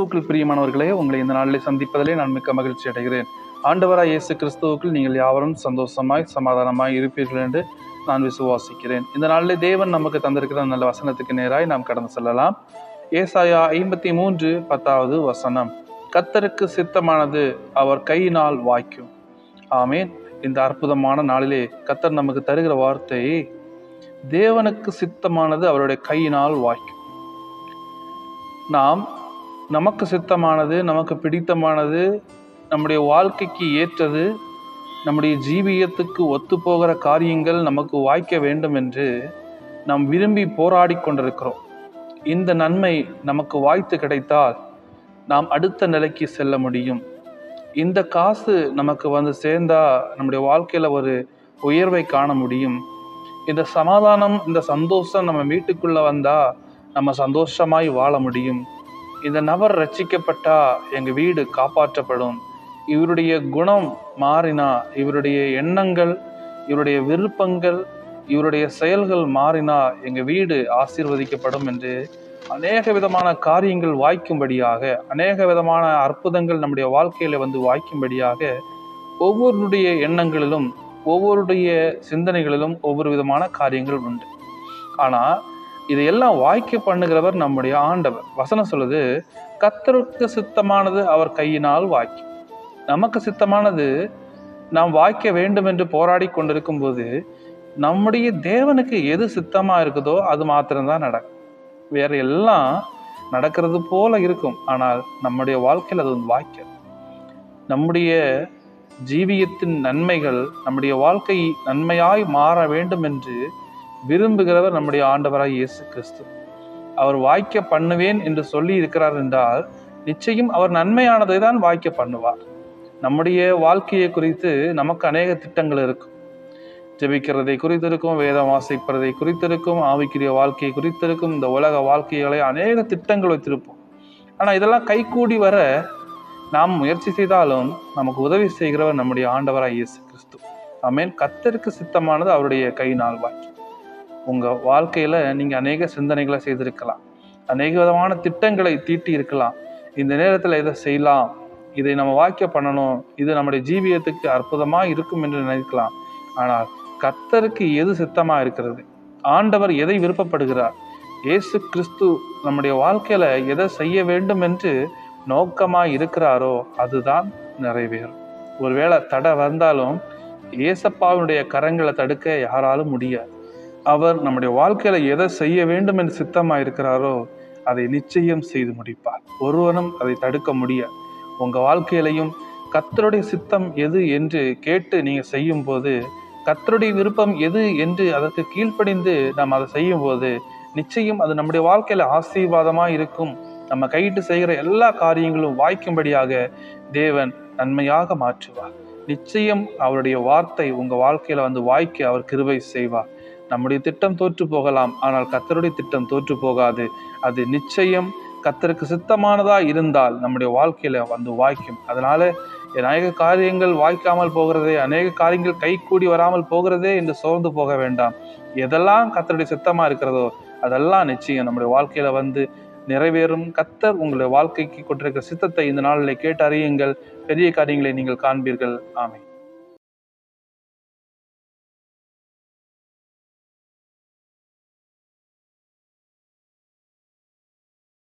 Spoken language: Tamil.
கிறிஸ்துவுக்குள் பிரியமானவர்களே உங்களை இந்த நாளில் சந்திப்பதிலே நான் மிக்க மகிழ்ச்சி அடைகிறேன். ஆண்டவராய் இயேசு கிறிஸ்துவுக்குள் நீங்கள் யாவரும் சந்தோஷமாய் சமாதானமாய் இருப்பீர்கள் என்று நான் விசுவாசிக்கிறேன். இந்த நாளிலே தேவன் நமக்கு தந்திருக்கிற நல்ல வசனத்துக்கு நேராய் நாம் கடந்து செல்லலாம். ஏசாயா ஐம்பத்தி மூன்று பத்தாவது வசனம். கத்தருக்கு சித்தமானது அவர் கையினால் வாய்க்கும். ஆமேன். இந்த அற்புதமான நாளிலே கத்தர் நமக்கு தருகிற வார்த்தையை தேவனுக்கு சித்தமானது அவருடைய கையினால் வாய்க்கும். நாம் நமக்கு சித்தமானது நமக்கு பிடித்தமானது நம்முடைய வாழ்க்கைக்கு ஏற்றது நம்முடைய ஜீவியத்துக்கு ஒத்துப்போகிற காரியங்கள் நமக்கு வாய்க்க வேண்டும் என்று நாம் விரும்பி போராடி கொண்டிருக்கிறோம். இந்த நன்மை நமக்கு வாய்த்து கிடைத்தால் நாம் அடுத்த நிலைக்கு செல்ல முடியும். இந்த காசு நமக்கு வந்து சேர்ந்தா நம்முடைய வாழ்க்கையில் ஒரு உயர்வை காண முடியும். இந்த சமாதானம் இந்த சந்தோஷம் நம்ம வீட்டுக்குள்ளே வந்தால் நம்ம சந்தோஷமாய் வாழ முடியும். இந்த நபர் ரட்சிக்கப்பட்டா எங்க வீடு காப்பாற்றப்படும். இவருடைய குணம் மாறினா இவருடைய எண்ணங்கள் இவருடைய விருப்பங்கள் இவருடைய செயல்கள் மாறினா எங்க வீடு ஆசீர்வதிக்கப்படும் என்று அநேக விதமான காரியங்கள் வாய்க்கும்படியாக அநேக விதமான அற்புதங்கள் நம்முடைய வாழ்க்கையில வந்து வாய்க்கும்படியாக ஒவ்வொருடைய எண்ணங்களிலும் ஒவ்வொருடைய சிந்தனைகளிலும் ஒவ்வொரு விதமான காரியங்கள் உண்டு. ஆனால் இதையெல்லாம் வாய்க்க பண்ணுகிறவர் நம்முடைய ஆண்டவர். வசனம் சொல்லுது கத்தருக்கு சித்தமானது அவர் கையினால் வாய்க்கும். நமக்கு சித்தமானது நாம் வாய்க்க வேண்டும் என்று போராடி கொண்டிருக்கும் போது நம்முடைய தேவனுக்கு எது சித்தமா இருக்குதோ அது மாத்திரம்தான் நடக்கும். வேற எல்லாம் நடக்கிறது போல இருக்கும் ஆனால் நம்முடைய வாழ்க்கையில் அது வாய்க்க நம்முடைய ஜீவியத்தின் நன்மைகள் நம்முடைய வாழ்க்கை நன்மையாய் மாற வேண்டும் என்று விரும்புகிறவர் நம்முடைய ஆண்டவராக இயேசு கிறிஸ்து. அவர் வாய்க்க பண்ணுவேன் என்று சொல்லி இருக்கிறார் என்றால் நிச்சயம் அவர் நன்மையானதை தான் வாய்க்க பண்ணுவார். நம்முடைய வாழ்க்கையை குறித்து நமக்கு அநேக திட்டங்கள் இருக்கும். ஜெபிக்கிறதை குறித்திருக்கும் வேதம் வாசிப்பதை குறித்திருக்கும் ஆவிக்குரிய வாழ்க்கையை குறித்திருக்கும் இந்த உலக வாழ்க்கைகளை அநேக திட்டங்கள் வைத்திருப்போம். ஆனால் இதெல்லாம் கைகூடி வர நாம் முயற்சி செய்தாலும் நமக்கு உதவி செய்கிறவர் நம்முடைய ஆண்டவராக இயேசு கிறிஸ்து. ஆமேன். கத்தருக்கு சித்தமானது அவருடைய கையினால் வாக்கி உங்கள் வாழ்க்கையில் நீங்கள் அநேக சிந்தனைகளை செய்திருக்கலாம். அநேக விதமான திட்டங்களை தீட்டி இருக்கலாம். இந்த நேரத்தில் இதை செய்யலாம். இதை நம்ம வாக்கிய பண்ணணும். இது நம்முடைய ஜீவியத்துக்கு அற்புதமாக இருக்கும் என்று நினைக்கலாம். ஆனால் கத்தருக்கு எது சித்தமாக இருக்கிறது? ஆண்டவர் எதை விருப்பப்படுகிறார்? இயேசு கிறிஸ்து நம்முடைய வாழ்க்கையில் எதை செய்ய வேண்டும் என்று நோக்கமாக இருக்கிறாரோ அதுதான் நிறைவேறும். ஒருவேளை தடை வந்தாலும் ஏசப்பாவினுடைய கரங்களை தடுக்க யாராலும் முடியாது. அவர் நம்முடைய வாழ்க்கையில எதை செய்ய வேண்டும் என்று சித்தமா இருக்கிறாரோ அதை நிச்சயம் செய்து முடிப்பார். ஒருவனும் அதை தடுக்க முடியாது. உங்க வாழ்க்கையிலையும் கத்தருடைய சித்தம் எது என்று கேட்டு நீங்க செய்யும் போது கத்தருடைய விருப்பம் எது என்று அதற்கு கீழ்ப்படிந்து நாம் அதை செய்யும் போது நிச்சயம் அது நம்முடைய வாழ்க்கையில ஆசீர்வாதமா இருக்கும் நம்ம கையிட்டு செய்கிற எல்லா காரியங்களும் வாய்க்கும்படியாக தேவன் நன்மையாக மாற்றுவார். நிச்சயம் அவருடைய வார்த்தை உங்க வாழ்க்கையில வந்து வாய்க்க அவர் கிருபை செய்வார். நம்முடைய திட்டம் தோற்று போகலாம். ஆனால் கத்தருடைய திட்டம் தோற்று போகாது. அது நிச்சயம் கத்தருக்கு சித்தமானதாக இருந்தால் நம்முடைய வாழ்க்கையில் வந்து வாய்க்கும். அதனால் அநேக காரியங்கள் வாய்க்காமல் போகிறதே அநேக காரியங்கள் கை கூடி வராமல் போகிறதே என்று சோர்ந்து போக வேண்டாம். எதெல்லாம் கத்தருடைய சித்தமாக இருக்கிறதோ அதெல்லாம் நிச்சயம் நம்முடைய வாழ்க்கையில் வந்து நிறைவேறும். கத்தர் உங்களுடைய வாழ்க்கைக்கு கொண்டிருக்கிற சித்தத்தை இந்த நாளில் கேட்டு அறியுங்கள் பெரிய காரியங்களை நீங்கள் காண்பீர்கள். ஆமை